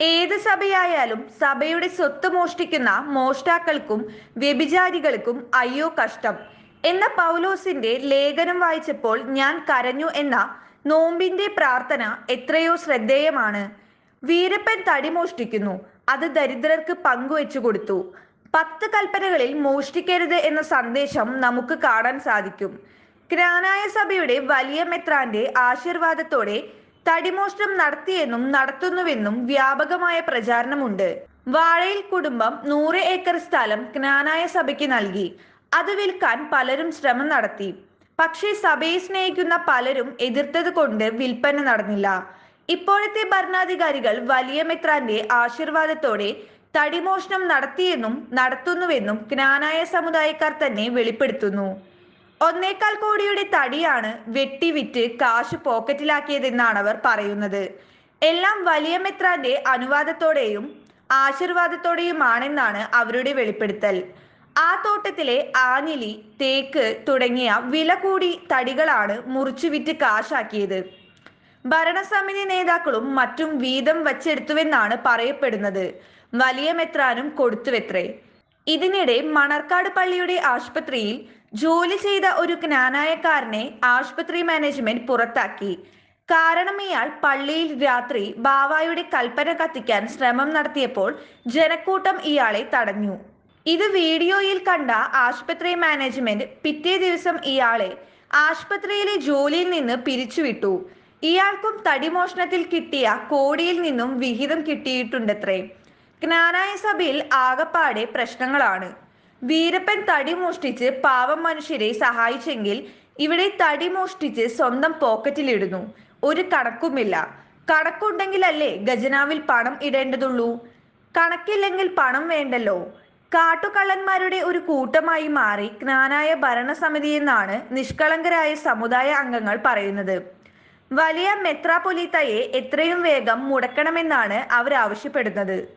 ഏത് സഭയായാലും സഭയുടെ സ്വത്ത് മോഷ്ടിക്കുന്ന മോഷ്ടാക്കൾക്കും വ്യഭിചാരികൾക്കും അയ്യോ കഷ്ടം. എന്ന പൗലോസിന്റെ ലേഖനം വായിച്ചപ്പോൾ ഞാൻ കരഞ്ഞു എന്ന നോമ്പിന്റെ പ്രാർത്ഥന എത്രയോ ശ്രദ്ധേയമാണ്. വീരപ്പൻ തടി മോഷ്ടിക്കുന്നു. അത് ദരിദ്രർക്ക് പങ്കുവെച്ചു കൊടുത്തു. പത്ത് കൽപ്പനകളിൽ മോഷ്ടിക്കരുത് എന്ന സന്ദേശം നമുക്ക് കാണാൻ സാധിക്കും. ഗ്രാനായ സഭയുടെ വലിയ മെത്രാന്റെ ആശീർവാദത്തോടെ തടിമോഷണം നടത്തിയെന്നും നടത്തുന്നുവെന്നും വ്യാപകമായ പ്രചാരണമുണ്ട്. വാഴയിൽ കുടുംബം നൂറ് ഏക്കർ സ്ഥലം ജ്ഞാനായ സഭയ്ക്ക് നൽകി. അത് വിൽക്കാൻ പലരും ശ്രമം നടത്തി. പക്ഷേ സഭയെ സ്നേഹിക്കുന്ന പലരും എതിർത്തത് കൊണ്ട് വിൽപ്പന നടന്നില്ല. ഇപ്പോഴത്തെ ഭരണാധികാരികൾ വലിയ മെത്രാന്റെ ആശീർവാദത്തോടെ തടിമോഷണം നടത്തിയെന്നും നടത്തുന്നുവെന്നും ജ്ഞാനായ സമുദായക്കാർ തന്നെ വെളിപ്പെടുത്തുന്നു. ഒന്നേക്കാൽ കോടിയുടെ തടിയാണ് വെട്ടിവിറ്റ് കാശ് പോക്കറ്റിലാക്കിയതെന്നാണ് അവർ പറയുന്നത്. എല്ലാം വലിയ മെത്രാന്റെ അനുവാദത്തോടെയും ആശീർവാദത്തോടെയുമാണെന്നാണ് അവരുടെ വെളിപ്പെടുത്തൽ. ആ തോട്ടത്തിലെ ആഞ്ഞിലി തേക്ക് തുടങ്ങിയ വില കൂടി തടികളാണ് മുറിച്ചു വിറ്റ് കാശാക്കിയത്. ഭരണസമിതി നേതാക്കളും മറ്റും വീതം വച്ചെടുത്തുവെന്നാണ് പറയപ്പെടുന്നത്. വലിയ മെത്രാനും കൊടുത്തുവെത്രേ. ഇതിനിടെ മണർക്കാട് പള്ളിയുടെ ആശുപത്രിയിൽ ജോലി ചെയ്ത ഒരു ജ്ഞാനായക്കാരനെ ആശുപത്രി മാനേജ്മെന്റ് പുറത്താക്കി. കാരണം ഇയാൾ പള്ളിയിൽ രാത്രി ബാവായുടെ കൽപ്പന കത്തിക്കാൻ ശ്രമം നടത്തിയപ്പോൾ ജനക്കൂട്ടം ഇയാളെ തടഞ്ഞു. ഇത് വീഡിയോയിൽ കണ്ട ആശുപത്രി മാനേജ്മെന്റ് പിറ്റേ ദിവസം ഇയാളെ ആശുപത്രിയിലെ ജോലിയിൽ നിന്ന് പിരിച്ചുവിട്ടു. ഇയാൾക്കും തടിമോഷണത്തിൽ കിട്ടിയ കോടിയിൽ നിന്നും വിഹിതം കിട്ടിയിട്ടുണ്ടത്രേ. ജ്ഞാനായ സഭയിൽ ആകപ്പാടെ പ്രശ്നങ്ങളാണ്. വീരപ്പൻ തടി മോഷ്ടിച്ച് പാവം മനുഷ്യരെ സഹായിച്ചെങ്കിൽ ഇവിടെ തടി മോഷ്ടിച്ച് സ്വന്തം പോക്കറ്റിലിടുന്നു. ഒരു കണക്കുമില്ല. കണക്കുണ്ടെങ്കിലല്ലേ ഖജനാവിൽ പണം ഇടേണ്ടതുള്ളൂ. കണക്കില്ലെങ്കിൽ പണം വേണ്ടല്ലോ. കാട്ടുകള്ളന്മാരുടെ ഒരു കൂട്ടമായി മാറി ജ്ഞാനായ ഭരണസമിതി എന്നാണ് നിഷ്കളങ്കരായ സമുദായ അംഗങ്ങൾ പറയുന്നത്. വലിയ മെത്രാപൊലീത്തയെ എത്രയും വേഗം മുടക്കണമെന്നാണ് അവർ ആവശ്യപ്പെടുന്നത്.